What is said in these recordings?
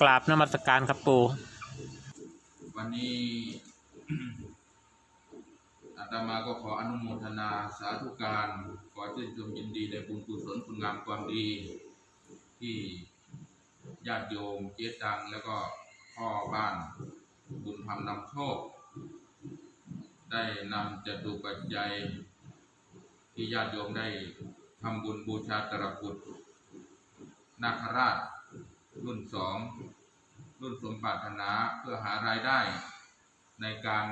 กราบนมัสการครับปู่วันนี้อาตมาก็ขออนุโมทนาสาธุการ ขอชื่นชมยินดีในบุญกุศลคุณงามความดี ที่ญาติโยมเจตังแล้วก็พ่อบ้านบุญธรรมนำโชค ได้นำจตุปัจจัย ที่ญาติโยมได้ทำบุญบูชาตรกุฎนาคราช รุ่นสองรุ่นสมปรารถนาเพื่อหารายได้ในการ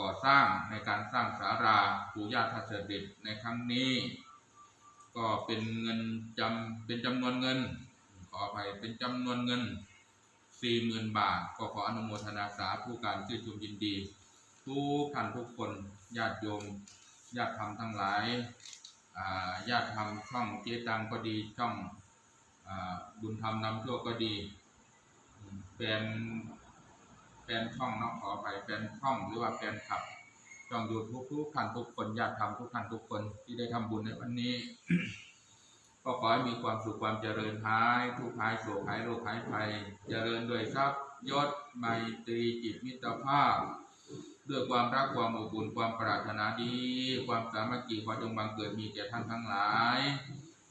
ก่อสร้างในการสร้างสาราปู่ย่าท่าเสด็จในครั้งนี้ ก็เป็นเงินจำเป็นจำนวนเงิน ขออภัยเป็นจำนวนเงินสี่หมื่นบาท ก็ขออนุโมทนาสาธุการชื่นชมยินดี ทุกท่านทุกคนญาติโยมญาติธรรมทั้งหลายญาติธรรมช่องเจตังก็ดีช่อง บุญธรรมนำโชคก็ดีแฟนแฟนช่องเนาะขอไปแฟนช่องหรือว่าแฟนคลับช่องยูทูบทุกท่านทุกคนญาติธรรมทุกท่านทุกคนที่ได้ทำบุญในวันนี้ ก็ขอให้มีความสุขความเจริญหาย ทุกหายโศกหายโรคหายภัย เจริญด้วยทรัพย์ยศไมตรีจิตมิตรภาพด้วยความรักความอบอุ่นความปรารถนาดี ความสามัคคีขอจงบังเกิดมีแก่ท่านทั้งหลาย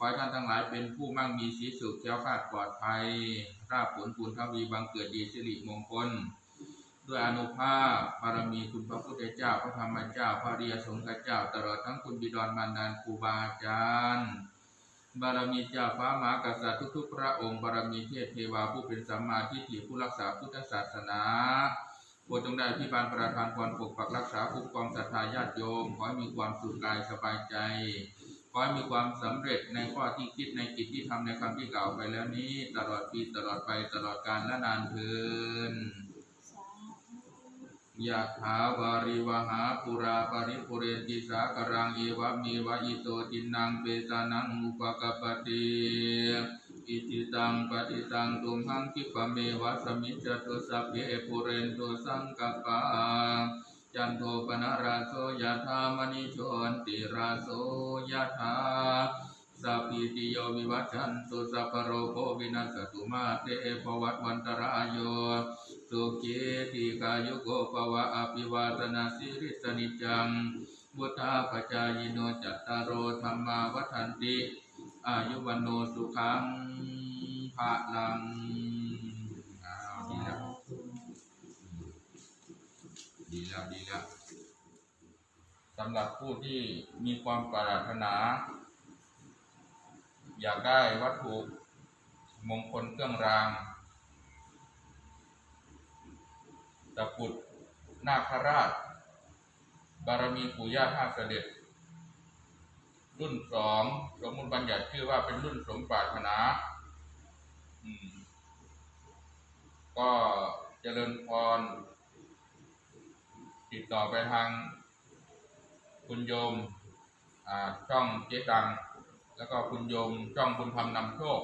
ขอให้ท่านทั้งหลายเป็นผู้มั่งมีสีสุขแก้วคาดปลอดภัย ราบผลปุณทวีบังเกิดดีสิริมงคล ด้วยอนุภาพบารมีคุณพระพุทธเจ้า พระธรรมเจ้า พระอริยสงฆ์เจ้า ตลอดทั้งคุณบิดรมารดาครูบาอาจารย์บารมีเจ้าฟ้ามหากษัตริย์ทุกๆ พระองค์บารมีเทพเทวาผู้เป็นสัมมาทิฏฐิผู้รักษาพุทธศาสนาโปรดจงได้พิบาลประทานความปกปักรักษาคุ้มครองศรัทธาญาติโยม ขอให้มีความสุขกายสบายใจ ขอให้มีความสำเร็จในข้อที่คิดในกิจที่ทำในคำที่กล่าวไปแล้วนี้ ตลอดปีตลอดไปตลอดกาลและนานเทินยะถาวาริวหาปุราปริปุเรนติสากรังเอวะเมวะอิโตตินังเปตานังอุปกปปติอิติตังปฏิตังตุมหังคิปะเมวะสมิจจตุสัพเพปุเรนตุสังกปา จันโทปนราโสยถามณิโชนติราโสยถาสัพพิติโยวิวัชันตุสัพพโรโควินัสตุมาเตภวัตวันตรายโยสุขีติกายุโกภวะอภิวาตนาสิริสนิจังบุตาปจายโนจัตตารโอธรรมาวัฏันติ อายุวันโนสุขังภะลังอ้าวดีแล้ว ดีแล้วดีแล้วสำหรับผู้ที่มีความปรารถนา อยากได้วัตถุมงคลเครื่องรางตะกุดนาคราช บารมีปู่ย่าท่าเสด็จ รุ่นสองสมมุติบัญญัติชื่อว่าเป็นรุ่นสมปรารถนาก็เจริญพร ติดต่อไปทางคุณโยมช่องเจ๊ตัง แล้วก็คุณโยมช่องคุณธรรมนำโชค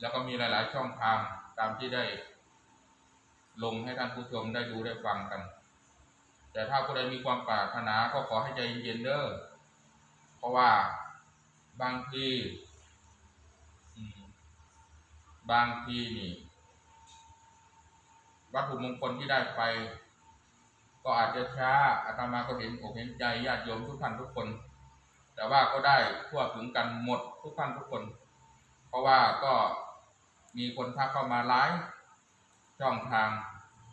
แล้วก็มีหลาย ๆ ช่องทางตามที่ได้ ลงให้ท่านผู้ชมได้ดูได้ฟังกัน แต่ถ้าผู้ใดมีความปรารถนาก็ขอให้ใจเย็นเด้อเพราะว่าบางทีบางทีนี่วัตถุมงคลที่ได้ไป ก็อาจจะช้าอาตมาก็เห็นอกเห็นใจญาติโยมทุกท่านทุกคน แต่ว่าก็ได้ทั่วถึงกันหมดทุกท่านทุกคน เพราะว่าก็มีคนทักเข้ามาไลฟ์ช่องทาง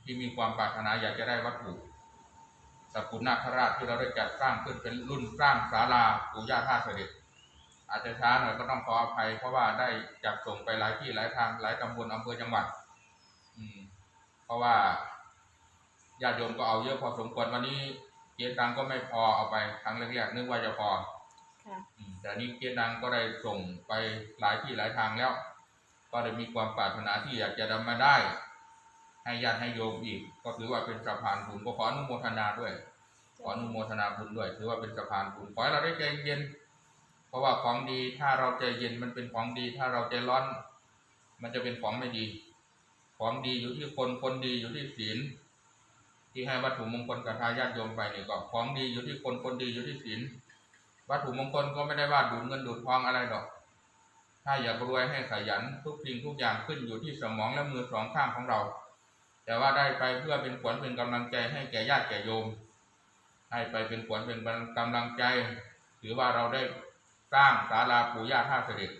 ที่มีความปรารถนาอยากจะได้วัตถุสกุลนาคราชที่เราได้จัดสร้างขึ้นเป็นรุ่นสร้างศาลาปู่ย่าท่าเสด็จ อาจจะช้าหน่อยก็ต้องขออภัย เพราะว่าได้จัดส่งไปหลายที่หลายทางหลายตำบลอำเภอจังหวัด อืม เพราะว่า ญาติโยมก็เอาเยอะพอสมควรวันนี้เกียรตังก็ไม่พอเอาไปครั้งแรกๆนึกว่าจะพอค่ะอืมแต่นี้เกียรตังก็ได้ส่งไปหลายที่หลายทางแล้ว ก็ได้มีความปรารถนาที่อยากจะนำมาได้ ให้ญาติให้โยมอีก ก็ถือว่าเป็นสะพานบุญก็ขออนุโมทนาด้วย ขออนุโมทนาบุญด้วย ถือว่าเป็นสะพานบุญขอให้เราได้ใจเย็น เพราะว่าของดีถ้าเราใจเย็นมันเป็นของดี ถ้าเราใจร้อน มันจะเป็นของไม่ดี ของดีอยู่ที่คนคนดีอยู่ที่ศีล ที่ให้วัตถุมงคลกับทายาทโยมไปเนี่ยก็ของดีอยู่ที่คนคนดีอยู่ที่ศีลวัตถุมงคลก็ไม่ได้ว่าดูดเงินดูดทองอะไรหรอก ถ้าอยากรวยให้ขยันทุกสิ่งทุกอย่างขึ้นอยู่ที่สมองและมือสองข้างของเรา แต่ว่าได้ไปเพื่อเป็นขวัญเป็นกำลังใจให้แก่ญาติแก่โยม ให้ไปเป็นขวัญเป็นกำลังใจ ถือว่าเราได้สร้างศาลาปู่ย่าท่าเสด็จ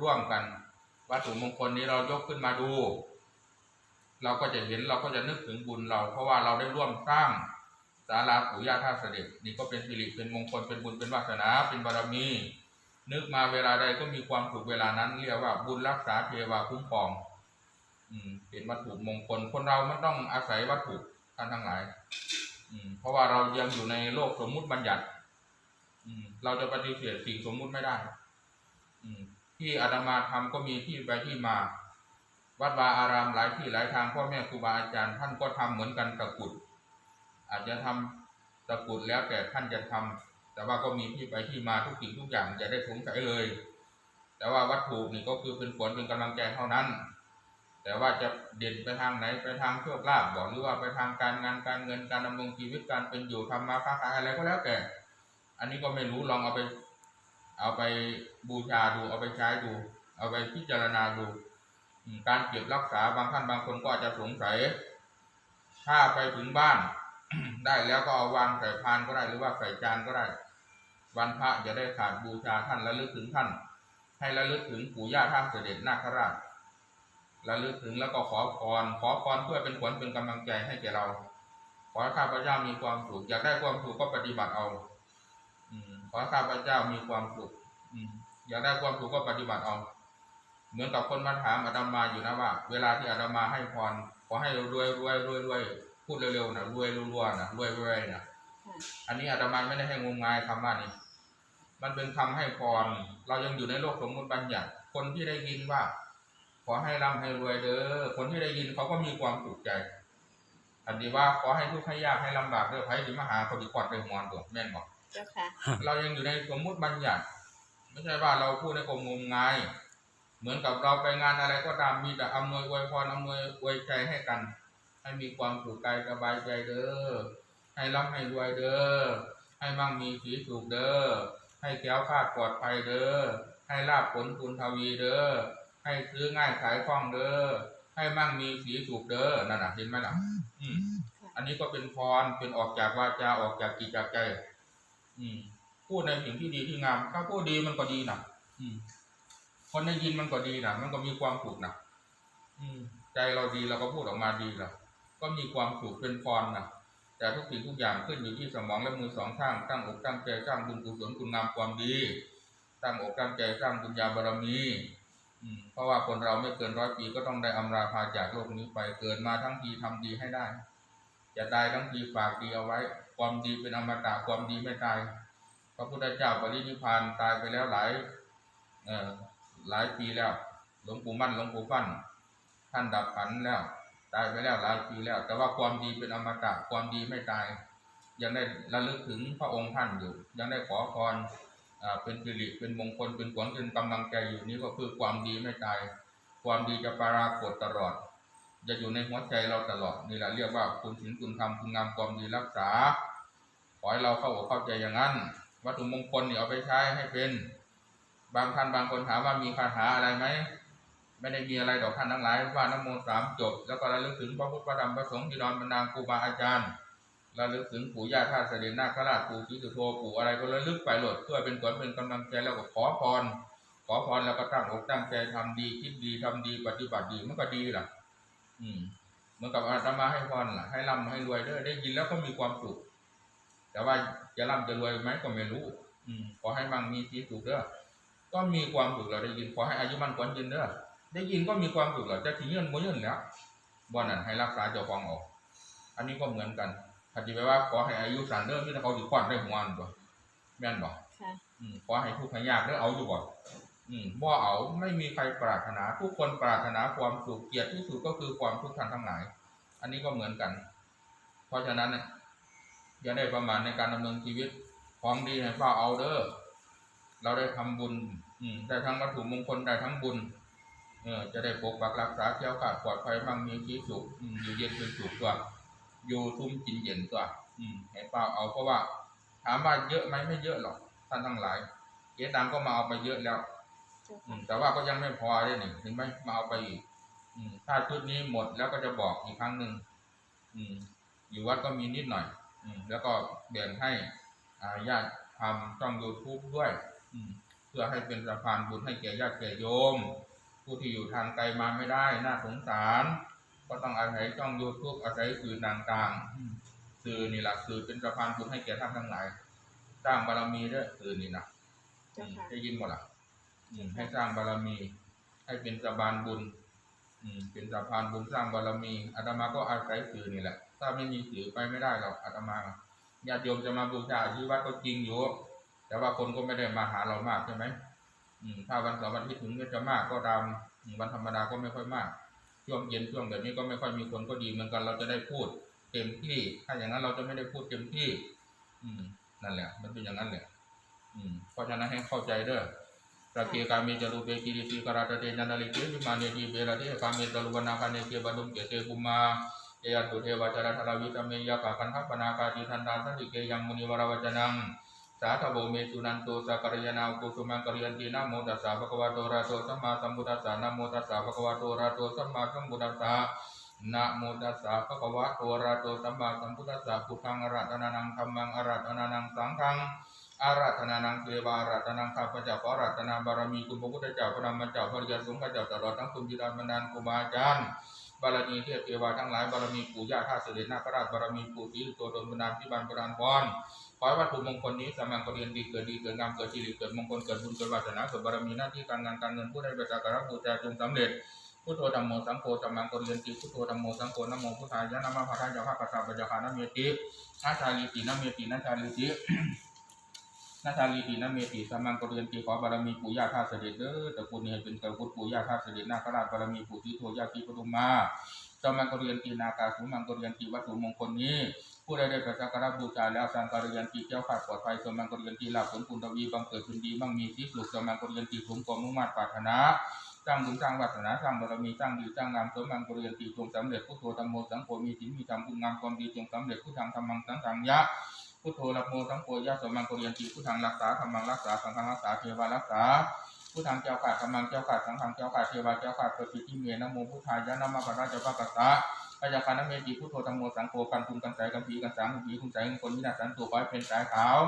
ร่วมกัน วัตถุมงคลนี้เรายกขึ้นมาดู เราก็จะเห็นเราก็จะนึกถึงบุญเรา เพราะว่าเราได้ร่วมสร้างศาลาปู่ย่าท่าเสด็จนี่ก็เป็นสิริเป็นมงคลเป็นบุญเป็นวาสนา เป็นบารมี นึกมาเวลาใดก็มีความสุขเวลานั้น เรียกว่าบุญรักษาเทวาคุ้มครอง อืม เป็นวัตถุมงคลคนเรามันต้องอาศัยวัตถุท่านทั้งหลาย อืม เพราะว่าเรายังอยู่ในโลกสมมุติบัญญัติ อืม เราจะปฏิเสธสิ่งสมมุติไม่ได้ อืม ที่อาตมาทำก็มีที่ไปที่มา วัดวาอารามหลายที่หลายทางพ่อแม่ครูบาอาจารย์ท่านก็ทำเหมือนกันตะกุด อาจจะทำตะกุดแล้วแต่ท่านจะทำแต่ว่าก็มีที่ไปที่มาทุกสิ่งทุกอย่างจะได้สงสัยเลย แต่ว่าวัตถุนี่ก็คือเป็นผลเป็นกำลังใจเท่านั้น แต่ว่าจะเด่นไปทางไหนไปทางโชคลาภบอกหรือว่าไปทางการงานการเงินการดำรงชีวิตการเป็นอยู่ทำมาค้าขายอะไรก็แล้วแต่ อันนี้ก็ไม่รู้ลองเอาไป เอาไปบูชาดูเอาไปใช้ดู เอาไปพิจารณาดู การเก็บรักษาบางท่านบางคนก็อาจจะสงสัย ถ้าไปถึงบ้าน ได้แล้วก็เอาวางใส่พานก็ได้หรือว่าใส่จานก็ได้ วันพระจะได้ขาดบูชาท่านระลึกถึงท่าน ให้ระลึกถึงปู่ย่าท่านเสด็จนาคราชระลึกถึงแล้วก็ขอพรขอพรเพื่อเป็นขวัญเป็นกำลังใจให้แก่เรา ขอข้าพเจ้ามีความสุขอยากได้ความสุขก็ปฏิบัติเอา อืขอข้าพเจ้ามีความสุข อืมอยากได้ความสุขก็ปฏิบัติเอา เหมือนกับคนมาถามอาตมาอยู่นะว่า เวลาที่อาตมาให้พรขอให้รวยรวยรวยรวยพูดเร็วๆนะรวยรัวๆนะรวยรวยนะค่ะอันนี้อาตมาไม่ได้ให้งมงายคำว่านี้ มันเป็นคำให้พร เรายังอยู่ในโลกสมมติบัญญัติคนที่ได้ยินว่า ขอให้ร่ำให้รวยเด้อคนที่ได้ยินเขาก็มีความสุขใจอันนี้ว่าขอให้ทุกข์ให้ยากให้ลำบากเด้อไผสิมาหาเขาดีกอดไปหมอนตัวแม่นบอกเจ้าค่ะเรายังอยู่ในสมมุติบัญญัติ ไม่ใช่ว่าเราพูดในกลมงมงาย เหมือนกับเราไปงานอะไรก็ตามมีแต่อำนวยอวยพรอำนวยอวยใจให้กัน ให้มีความสุขกายสบายใจเด้อให้ร่ำให้รวยเด้อให้มั่งมีสีสุขเด้อให้แก้วคาดปลอดภัยเด้อให้ลาบผลคุณทวีเด้อให้ซื้อง่ายขายคล่องเด้อให้มั่งมีสีสุขเด้อนั่นน่ะเห็นไหมล่ะอืมอันนี้ก็เป็นพรเป็นออกจากวาจาออกจากจิตจากใจ อืมพูดในสิ่งที่ดีที่งาม ถ้าพูดดีมันก็ดีนะอืม คนได้ยินมันก็ดีนะมันก็มีความสุขนะอืม ใจเราดีเราก็พูดออกมาดีละก็มีความสุขเป็นพรนะแต่ทุกสิ่งทุกอย่างขึ้นอยู่ที่สมองและมือสองข้างตั้งอกตั้งใจสร้างบุญกุศลคุณงามความดี ตั้งอกตั้งใจสร้างบุญญาบารมีอืมเพราะว่าคนเราไม่เกินร้อยปีก็ต้องได้อำลาพาจากโลกนี้ไปเกิดมาทั้งทีทำดีให้ได้จะตายทั้งทีฝากดีเอาไว้ ความดีเป็นอมตะความดีไม่ตายพระพุทธเจ้าปรินิพพานตายไปแล้วหลายเอ่อ หลายปีแล้ว หลวงปู่มั่นหลวงปู่ฟั่นท่านดับขันธ์แล้ว ตายไปแล้วหลายปีแล้ว แต่ว่าความดีเป็นอมตะความดีไม่ตาย ยังได้ระลึกถึงพระองค์ท่านอยู่ ยังได้ขอพรเป็นสิริเป็นมงคลเป็นขวัญเป็นกำลังใจอยู่นี่ก็คือความดีไม่ตาย ความดีจะปรากฏตลอด จะอยู่ในหัวใจเราตลอดนี่แหละเรียกว่าคุณศีลคุณธรรมคุณงามความดีรักษาขอให้เราเข้าอกเข้าใจอย่างนั้น วัตถุมงคลเนี่ยเอาไปใช้ให้เป็น บางท่านบางคนถามว่ามีคาถาอะไรไหมไม่ได้มีอะไรดอกท่านทั้งหลายว่านโมสามจบ แล้วก็ระลึกถึงพระพุทธพระธรรมพระสงฆ์ที่ดอนบรรดาครูบาอาจารย์ระลึกถึงปู่ย่าท่าเสด็จนาคราชปู่ศรีสุโธปู่อะไรก็ระลึกไปโหลดเพื่อเป็นขวัญเป็นกำลังใจแล้วก็ขอพร ขอพรแล้วก็ตั้งอกตั้งใจทำดีคิดดีทำดีปฏิบัติดีมันก็ดีล่ะ อืมเหมือนกับอาตมาให้พรล่ะให้ร่ำให้รวยเด้อได้ยินแล้วก็มีความสุขแต่ว่าจะร่ำจะรวยไหมก็ไม่รู้ อืมขอให้มั่งมีสีสุขเด้อ ก็มีความสุขเราได้ยินขอให้อายุมันขวัญยืนเด้อได้ยินก็มีความสุขเราจะถึงเงินบ่เงินแล้วบ่นั่นให้รักษาเจ้าของออก อันนี้ก็เหมือนกันถ้าจะไปว่าขอให้อายุสั้นเด้อที่เขาสิควันได้หัวนั่นบ่แม่นบ่ค่ะอืมขอให้ทุกข์ให้ยากเด้อเอาอยู่บ่อืมบ่เอาไม่มีใครปรารถนาทุกคนปรารถนาความสุขเกียรติที่สุดก็คือความทุกข์ท่านทั้งหลาย อันนี้ก็เหมือนกัน เพราะฉะนั้นเนี่ยอย่าได้ประมาทในการดำเนินชีวิตของดีให้เฝ้าเอาเด้อเราได้ทำบุญอืม ได้ทั้งวัตถุมงคลได้ทั้งบุญเออจะได้ปกปักรักษาเที่ยวขาดปลอดภัยมั่งมีชีวิตสุขอยู่เย็นเป็นสุขตัวอยู่ทุ่มกินเย็นตัวอืมให้เฝ้าเอาเพราะว่า ถามว่าเยอะไหมไม่เยอะหรอกท่านทั้งหลายเจ๊ตังก็มาเอาไปเยอะแล้ว อืมแต่ว่าก็ยังไม่พอเลยนี่ถึงไหมมาเอาไปอีกอืมถ้าชุดนี้หมดแล้วก็จะบอกอีกครั้งหนึ่งอืม อยู่วัดก็มีนิดหน่อย อืม แล้วก็แบ่งให้อ่าญาติทำช่องยูทูบด้วย อืม เพื่อให้เป็นสะพานบุญให้แก่ญาติแก่โยม ผู้ที่อยู่ทางไกลมาไม่ได้น่าสงสาร ก็ต้องอาศัยช่องยูทูบอาศัยสื่อต่างๆอืมสื่อนี่แหละสื่อเป็นสะพานบุญให้แก่ท่านทั้งหลายสร้างบารมีด้วยสื่อนี่นะเจ้าค่ะได้ยินหมดละอืมให้สร้างบารมี ให้เป็นสะพานบุญอืมเป็นสะพานบุญสร้างบารมีอาตมาก็อาศัยสื่อนี่แหละ ถ้าไม่มีสื่อไปไม่ได้หรอกอาตมาญาติโยมจะมาบูชาที่วัดก็จริงอยู่ แต่ว่าคนก็ไม่ได้มาหาเรามากใช่ไหมถ้าวันเสาร์วันอาที่ถึงก็จะมากก็ตามวันธรรมดาก็ไม่ค่อยมาก ช่วงเย็นช่วงแบบนี้ก็ไม่ค่อยมีคนก็ดีเหมือนกันเราจะได้พูดเต็มที่ ถ้าอย่างนั้นเราจะไม่ได้พูดเต็มที่ อืม นั่นแหละ มันเป็นอย่างนั้นแหละ อืม เพราะฉะนั้นให้เข้าใจเด้อตะเกียกามีจารุเบกิริติกราตเตนันลิเกวิมาเนติเบระเทกามีจารุวนาคาเนเกบดุมเกเตกุมาเยตุเทวจารทราวิตเมยกาคันทัปปนาคาติทันตาสันติเกยังมุนิวราวจนัง สาธโบเมตุนันโตสักรยานาอุสุมังกริยันตินะโมตัสสะภะคะวะโตระโตสัมมาสัมพุทธัสสะนะโมตัสสะภะคะวะโตระโตสัมมาสัมพุทธัสสะนะโมตัสสะภะคะวะโตระโตสัมมาสัมพุทธัสสะพุทธังอระหะนานังธัมมังอระหะนานังสังฆังอาราธนานังเทวาอาราธนังข้าพเจ้าขออาราธนาบารมีคุณพระพุทธเจ้าพระธรรมเจ้าพระอริยสงฆ์เจ้าตลอดทั้งคุณบิดามารดาครูบาอาจารย์ บารมีเทพเทวาทั้งหลายบารมีปู่ย่าท่าเสด็จนาคราชบารมีปู่ศรีสุโดลบันดาลพิบาลประดานพรขอให้วัตถุมงคลนี้สมังกเรียนดีเกิดดีเกิดงามเกิดชีริเกิดมงคลเกิดบุญเกิดวาสนาเกิดบารมีหน้าที่การงานการเงินผู้ได้ประจักษ์รับบูชาจงสำเร็จพุทโธธรรมโมสังโฆสมังกเรียนติพุทโธธรรมโมสังโฆนะโมพุทธายะนะมะพะทายะภะคะสะปัจจคานะเมตินาชาลีตินะเมตินาชาลีติ นาชาลีตินะเมติสามังกเรียนติขอบารมีปู่ย่าท่าเสด็จเด้อตระกูลนี้เป็นตระกูลปู่ย่าท่าเสด็จนาคราชบารมีปู่ศรีโธยาศรีปทุมมาสามังกเรียนตินาคาสุมังกเรียนติวัตถุมงคลนี้ผู้ใดได้ประสักการบูชาแล้วสังการยันติเจ้าขาดปลอดภัยสมมังกรยันติหลับผลคุณทวีบังเกิดขึ้นดีมั่งมีที่สุขสมมังกรยันติสมความมุ่งมั่นปรารถนาสร้างบุญสร้างวาสนาสร้างบารมีสร้างดีสร้างงามสมมังกรยันติจงสำเร็จพุทโธธรรมโมสังโฆมีศีลมีธรรมคุณงามความดีจงสำเร็จพุทธังธรรมังสังฆังยะ พุทโธละโมสังโฆยะสมังกรยันติพุทธังรักษาธรรมังรักษาสังฆังรักษาเทวารักษาพุทธังเจ้าขาดธรรมังเจ้าขาดสังฆังเจ้าขาดเทวาเจ้าขาดเปฏิทิเมียนโมพุทธายะนะมะประเจ้าพระกัสสะพยาคานเมติพุทโธธรรมโมสังโฆกันคุณกันสายกันผีกันสามกันผีคุณสายกันคนวินาศสันตุขอให้เป็นสายขาว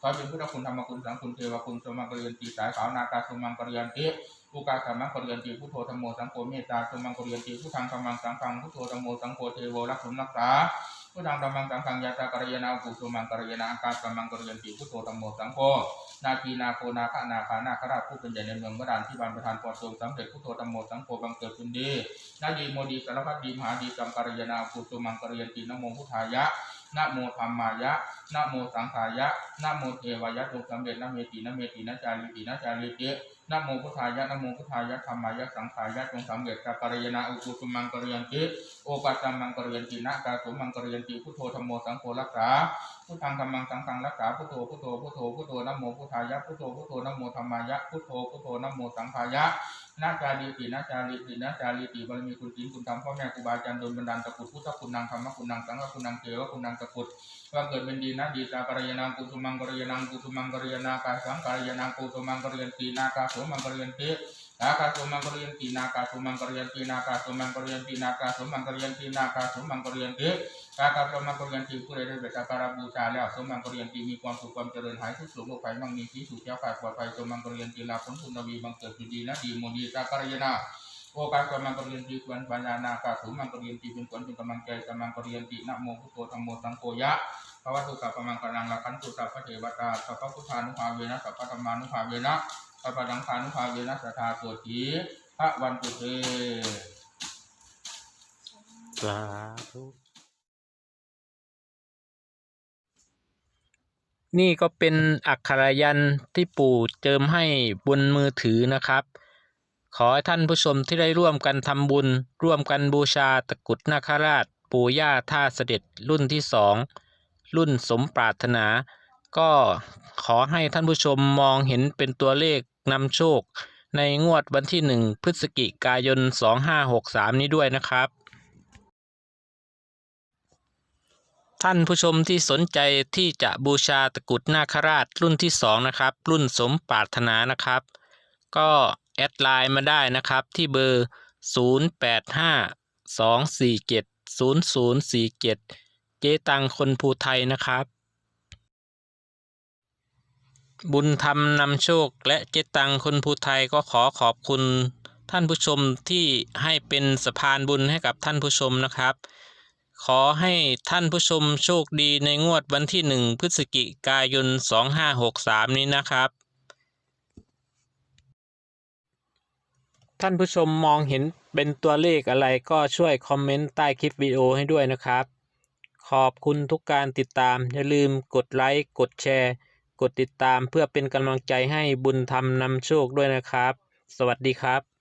ขอให้เป็นพุทธคุณธรรมคุณสังคุณเทวคุณสมังกรยันติสายขาวนาคาสมังกรยันติอุกาสมังกรยันติพุทโธธรรมโมสังโฆเมตตาสมังกรยันติพุทธังธรรมังสังฆังพุทโธธรรมโมสังโฆเทวรักสมรักษา พุทธังธรรมังสังฆังยาตากรยานาอุสมังกรยานาอากาสมังกรยันติพุทโธธรรมโมสังโฆนาทีนาโคนาคนาคานาคราชผู้เป็นใหญ่ในเมืองบดานที่บานประธานปอดทรงสำเร็จพุทโธธรรมโมสังโฆบังเกิดขึ้นดีนาดีโมดีสารพัดดีมหาดีกัมการยนาปุสุมังกรยันตินโมพุทธายะนะโมธรรมายะนะโมสังขายะนะโมเทวายะจงสำเร็จนะเมตินะเมตินะจาริตินะจาริติ นะโมพุทธายะนะโมพุทธายะธรรมายะสังขายะจงสำเร็จกัปริยนาอุปุสุมังกรยันติโอปัสสมังกรยันตินะกาสุมังกรยันติพุทโธธรรมโมสังโฆรักษาพุทธังธรรมังสังฆังรักษาพุทโธพุทโธพุทโธพุทโธนะโมพุทธายะพุทโธพุทโธนะโมธรรมายะพุทโธพุทโธนะโมสังขายะ นาจารีตินาจารีตินาจารีติบารมีคุณศีลคุณธรรมพ่อแม่ครูบาอาจารย์โดนบันดาลตะกุดพุทธคุณนางธรรมคุณนางสังฆคุณนางเทวคุณนางตะกุดว่าเกิดเป็นดีนะดีสากรยานังกุสุมังกรยานังกุสุมังกรยานากาสังกรยานังกุสุมังกรยันตีนากาโสมังกรยันตินากาโสมังกรยันตีนากาโสมังกรยันตีนากาโสมังกรยันตีนากาโสมังกรยันตีนากาโสมังกรยันติ กากาโสมังกรยันติผู้ใดได้ไปสักการะบูชาแล้วสมมังกรยันติมีความสุขความเจริญหายทุกข์สุขโรคภัยมั่งมีสีสุขแก้วขาดปลอดภัยสมมังกรยันติลาภผลคุณทวีบังเกิดดีนะดีโมดีสาการยนาโอกาสกำลังกเรียนตีควรปัญญานาคาสูมังกเรียนตีเป็นผลเป็นกำลังใจกำลังกเรียนตีนะโมพุทโธธรรมโมสังโฆยะพระวัตถุสัพพมังกลังละขันตุสัพพเทวตาสัพพพุทธานุภาเวนะสัพพะธรรมานุภาเวนะสัพพะดังคานุภาเวนะสัทธาโสถีพระวันตุเตสาธุ นี่ก็เป็นอักขระยันที่ปู่เจิมให้บนมือถือนะครับ ขอให้ท่านผู้ชมที่ได้ร่วมกันทำบุญ ร่วมกันบูชาตะกุดนาคราช ปู่ย่าท่าเสด็จรุ่นที่สองรุ่นสมปรารถนา ก็ขอให้ท่านผู้ชมมองเห็นเป็นตัวเลขนำโชค ในงวดวันที่หนึ่งพฤศจิกายน 2563 นี้ด้วยนะครับ ท่านผู้ชมที่สนใจที่จะบูชาตะกุดนาคราชรุ่นที่สองนะครับรุ่นสมปรารถนานะครับ ก็แอดไลน์มาได้นะครับที่เบอร์ 085 247 0047 เจตังคนภูไทยนะครับ บุญธรรมนำโชคและเจตังคนภูไทยก็ขอขอบคุณท่านผู้ชมที่ให้เป็นสะพานบุญให้กับท่านผู้ชมนะครับ ขอให้ท่านผู้ชมโชคดีในงวดวันที่หนึ่งพฤศจิกายน 2563 นี้นะครับ ท่านผู้ชมมองเห็นเป็นตัวเลขอะไรก็ช่วยคอมเมนต์ใต้คลิปวิดีโอให้ด้วยนะครับ ขอบคุณทุกการติดตาม อย่าลืมกดไลค์กดแชร์ กดติดตามเพื่อเป็นกำลังใจให้บุญธรรมนำโชคด้วยนะครับ สวัสดีครับ